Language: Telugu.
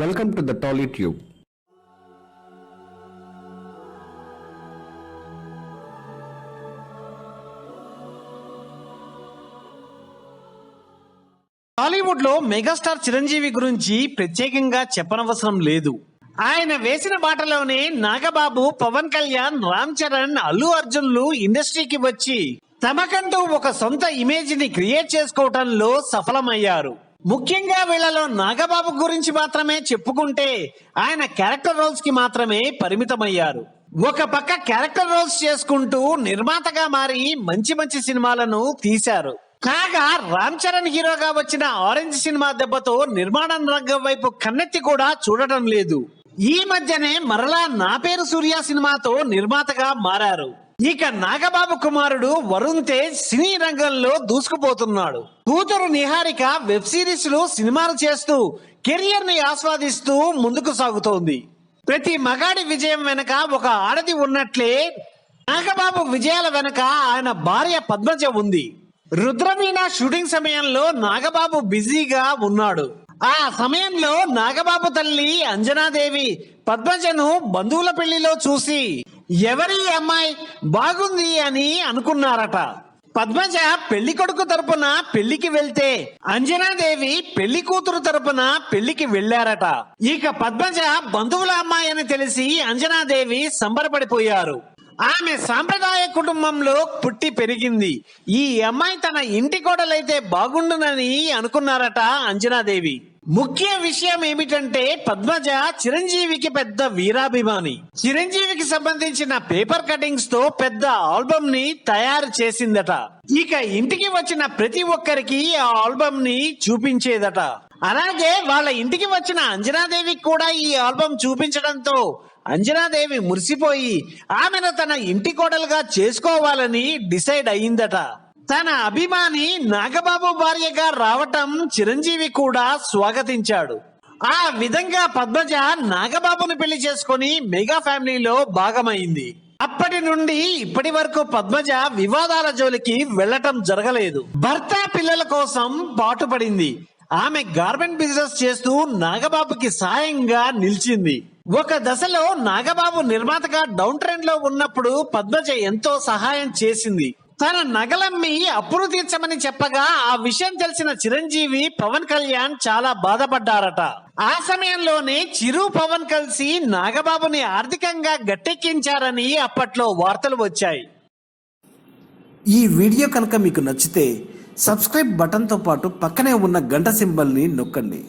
Welcome to the Tolly tube టాలీవుడ్లో మెగాస్టార్ చిరంజీవి గురించి ప్రత్యేకంగా చెప్పనవసరం లేదు. ఆయన వేసిన బాటలోనే నాగబాబు పవన్ కళ్యాణ్ రామ్ చరణ్ అల్లు అర్జున్లు ఇండస్ట్రీకి వచ్చి తమకంటూ ఒక సొంత ఇమేజ్ని క్రియేట్ చేసుకోవటంలో సఫలమయ్యారు. ముఖ్యంగా వీళ్ళలో నాగబాబు గురించి మాత్రమే చెప్పుకుంటే ఆయన క్యారెక్టర్ రోల్స్కి మాత్రమే పరిమితమయ్యారు. ఒక పక్క క్యారెక్టర్ రోల్స్ చేసుకుంటూ నిర్మాతగా మారి మంచి మంచి సినిమాలను తీశారు. కాగా రామ్ చరణ్ హీరోగా వచ్చిన ఆరెంజ్ సినిమా దెబ్బతో నిర్మాణ రంగం వైపు కన్నెత్తి కూడా చూడటం లేదు. ఈ మధ్యనే మరలా నా పేరు సూర్య సినిమాతో నిర్మాతగా మారారు. ఇక నాగబాబు కుమారుడు వరుణ్ తేజ్ సినీ రంగంలో దూసుకుపోతున్నాడు. కూతురు నిహారిక వెబ్ సిరీస్లో సినిమాలు చేస్తూ కెరియర్ని ఆస్వాదిస్తూ ముందుకు సాగుతోంది. ప్రతి మగాడి విజయం వెనక ఒక ఆడది ఉన్నట్లే నాగబాబు విజయాల వెనక ఆయన భార్య పద్మజ ఉంది. రుద్రవీణ షూటింగ్ సమయంలో నాగబాబు బిజీగా ఉన్నాడు. ఆ సమయంలో నాగబాబు తల్లి అంజనాదేవి పద్మజను బంధువుల పెళ్ళిలో చూసి ఎవరి అమ్మాయి బాగుంది అని అనుకున్నారట. పద్మజ పెళ్ళి కొడుకు తరపున పెళ్ళికి వెళ్తే అంజనాదేవి పెళ్ళి కూతురు తరపున పెళ్ళికి వెళ్ళారట ఇక పద్మజ బంధువుల అమ్మాయి అని తెలిసి అంజనాదేవి సంబరపడిపోయారు. ఆమె సాంప్రదాయ కుటుంబంలో పుట్టి పెరిగింది. ఈ అమ్మాయి తన ఇంటి కోడలైతే బాగుండునని అనుకున్నారట అంజనాదేవి. ముఖ్య విషయం ఏమిటంటే పద్మజ చిరంజీవికి పెద్ద వీరాభిమాని. చిరంజీవికి సంబంధించిన పేపర్ కటింగ్స్తో పెద్ద ఆల్బమ్ని తయారు చేసిందట. ఇక ఇంటికి వచ్చిన ప్రతి ఒక్కరికి ఆ ఆల్బమ్ని చూపించేదట. అలాగే వాళ్ళ ఇంటికి వచ్చిన అంజనాదేవికి కూడా ఈ ఆల్బమ్ చూపించడంతో అంజనాదేవి మురిసిపోయి ఆమెను తన ఇంటి కోడలుగా చేసుకోవాలని డిసైడ్ అయిందట. తన అభిమాని నాగబాబు భార్యగా రావటం చిరంజీవి కూడా స్వాగతించాడు. ఆ విధంగా పద్మజ నాగబాబును పెళ్ళి చేసుకుని మెగా ఫ్యామిలీలో భాగమైంది. అప్పటి నుండి ఇప్పటి వరకు పద్మజ వివాదాల జోలికి వెళ్ళటం జరగలేదు. భర్త పిల్లల కోసం పాటుపడింది. ఆమె గార్మెంట్ బిజినెస్ చేస్తూ నాగబాబుకి సాయంగా నిలిచింది. ఒక దశలో నాగబాబు నిర్మాతగా డౌన్ ట్రెండ్లో ఉన్నప్పుడు పద్మజ ఎంతో సహాయం చేసింది. తన నగలమ్మి అప్పులు తీర్చమని చెప్పగా ఆ విషయం తెలిసిన చిరంజీవి పవన్ కళ్యాణ్ చాలా బాధపడ్డారట. ఆ సమయంలోనే చిరు పవన్ కలిసి నాగబాబుని ఆర్థికంగా గట్టెక్కించారని అప్పట్లో వార్తలు వచ్చాయి. ఈ వీడియో కనుక మీకు నచ్చితే సబ్స్క్రైబ్ బటన్తో పాటు పక్కనే ఉన్న గంట సింబల్ని నొక్కండి.